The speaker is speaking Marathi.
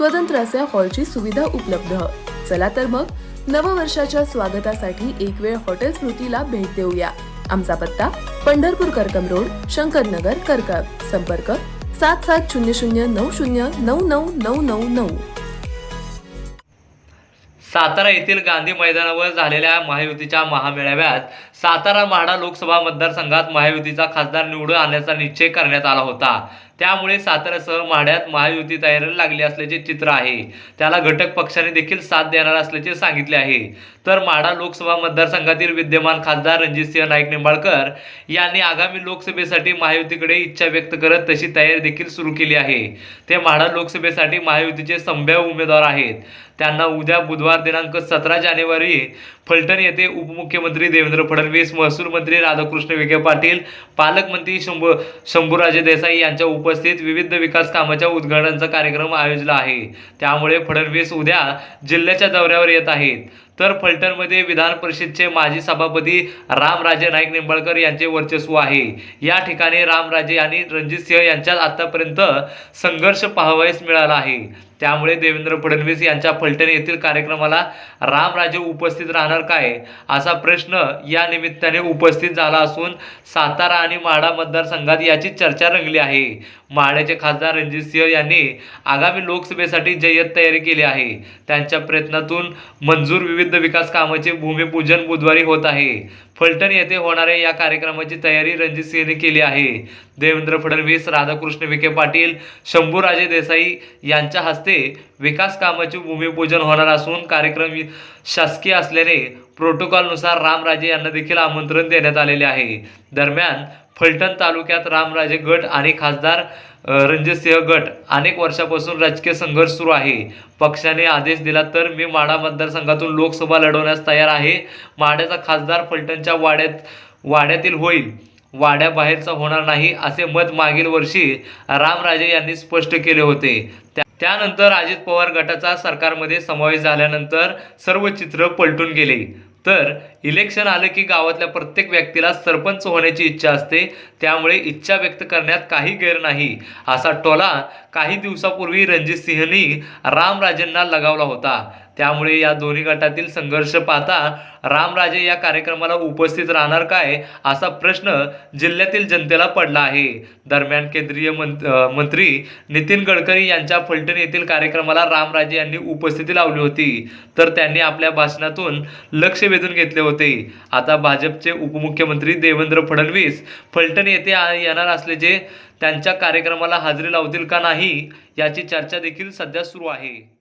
स्वतंत्र असे हॉलची सुविधा उपलब्ध. चला तर मग नववर्षाच्या स्वागतासाठी एक वेळ हॉटेल स्मृतीला भेट देऊया. आमचा पत्ता पंढरपूर करकम रोड शंकरनगर करकम संपर्क सात सात शून्य शून्य नऊ शून्य नऊ नऊ नऊ नऊ नऊ. सातारा येथील गांधी मैदानावर झालेल्या महायुतीच्या महामेळाव्यात सातारा म्हाडा लोकसभा मतदारसंघात महायुतीचा खासदार निवडून आणण्याचा निश्चय करण्यात आला होता. त्यामुळे साताऱ्यासह माढ्यात महायुती तयारीला लागली असल्याचे चित्र आहे. त्याला घटक पक्षाने देखील साथ देणार असल्याचे सांगितले आहे. तर माढा लोकसभा मतदारसंघातील विद्यमान खासदार रणजितसिंह नाईक निंबाळकर यांनी आगामी लोकसभेसाठी महायुतीकडे इच्छा व्यक्त करत तशी तयारी देखील सुरू केली आहे. ते माढा लोकसभेसाठी महायुतीचे संभाव्य उमेदवार आहेत. त्यांना उद्या बुधवार दिनांक सतरा जानेवारी फलटण येथे उपमुख्यमंत्री देवेंद्र फडणवीस महसूल मंत्री राधाकृष्ण विखे पाटील पालकमंत्री शंभू शंभूराजे देसाई यांच्या उप उपस्थित विविध विकास कामाच्या उद्घाटनाचा कार्यक्रम आयोजला आहे. त्यामुळे फडणवीस उद्या जिल्ह्याच्या दौऱ्यावर येत आहेत. तर फलटणमध्ये विधान परिषदचे माजी सभापती रामराजे नाईक निंबाळकर यांचे वर्चस्व आहे. या ठिकाणी रामराजे आणि रणजित सिंह यांच्यात आतापर्यंत संघर्ष पाहावयास मिळाला आहे. त्यामुळे देवेंद्र फडणवीस यांच्या फलटण येथील कार्यक्रमाला रामराजे उपस्थित राहणार काय? असा प्रश्न या निमित्ताने उपस्थित झाला असून सातारा आणि माढा मतदारसंघात याची चर्चा रंगली आहे. माढ्याचे खासदार रणजित सिंह यांनी आगामी लोकसभेसाठी जय्यत तयारी केली आहे. त्यांच्या प्रयत्नातून मंजूर विविध विकास कामाचे भूमिपूजन बुधवारी होत आहे. फलटण येथे होणाऱ्या या कार्यक्रमाची तयारी रणजित सिंहने केली आहे. देवेंद्र फडणवीस राधाकृष्ण विखे पाटील शंभूराजे देसाई यांच्या हस्ते विकास कामाचे भूमिपूजन होणार असून कार्यक्रम शासकीय असल्याने प्रोटोकॉलनुसार रामराजे यांना देखील आमंत्रण देण्यात आलेले आहे. दरम्यान फलटण तालुक्यात रामराजे गट आणि खासदार रणजितसिंह गट अनेक वर्षापासून राजकीय संघर्ष सुरू आहे. पक्षाने आदेश दिला तर मी माढा मतदारसंघातून लोकसभा लढवण्यास तयार आहे. माढ्याचा खासदार फलटणच्या वाड्यात वाड्यातील होईल. वाड्याबाहेरचा होणार नाही असे मत मागील वर्षी रामराजे यांनी स्पष्ट केले होते. त्या- त्यानंतर अजित पवार गटाचा सरकारमध्ये समावेश झाल्यानंतर सर्व चित्र पलटून गेले. तर इलेक्शन आलं की गावातल्या प्रत्येक व्यक्तीला सरपंच होण्याची इच्छा असते. त्यामुळे इच्छा व्यक्त करण्यात काही गैर नाही. असा टोला काही दिवसापूर्वी रणजित सिंहनी रामराजेंना लगावला होता. त्यामुळे या दोन्ही गटातील संघर्ष पाहता रामराजे या कार्यक्रमाला उपस्थित राहणार काय असा प्रश्न जिल्ह्यातील जनतेला पडला आहे. दरम्यान केंद्रीय मंत्री नितीन गडकरी यांच्या फलटण येथील कार्यक्रमाला रामराजे यांनी उपस्थिती लावली होती. तर त्यांनी आपल्या भाषणातून लक्ष वेधून घेतले होते. आता भाजपचे उपमुख्यमंत्री देवेंद्र फडणवीस फलटण येथे येणार असल्याचे त्यांच्या कार्यक्रमाला हजेरी लावतील का नाही याची चर्चा देखील सध्या सुरू आहे.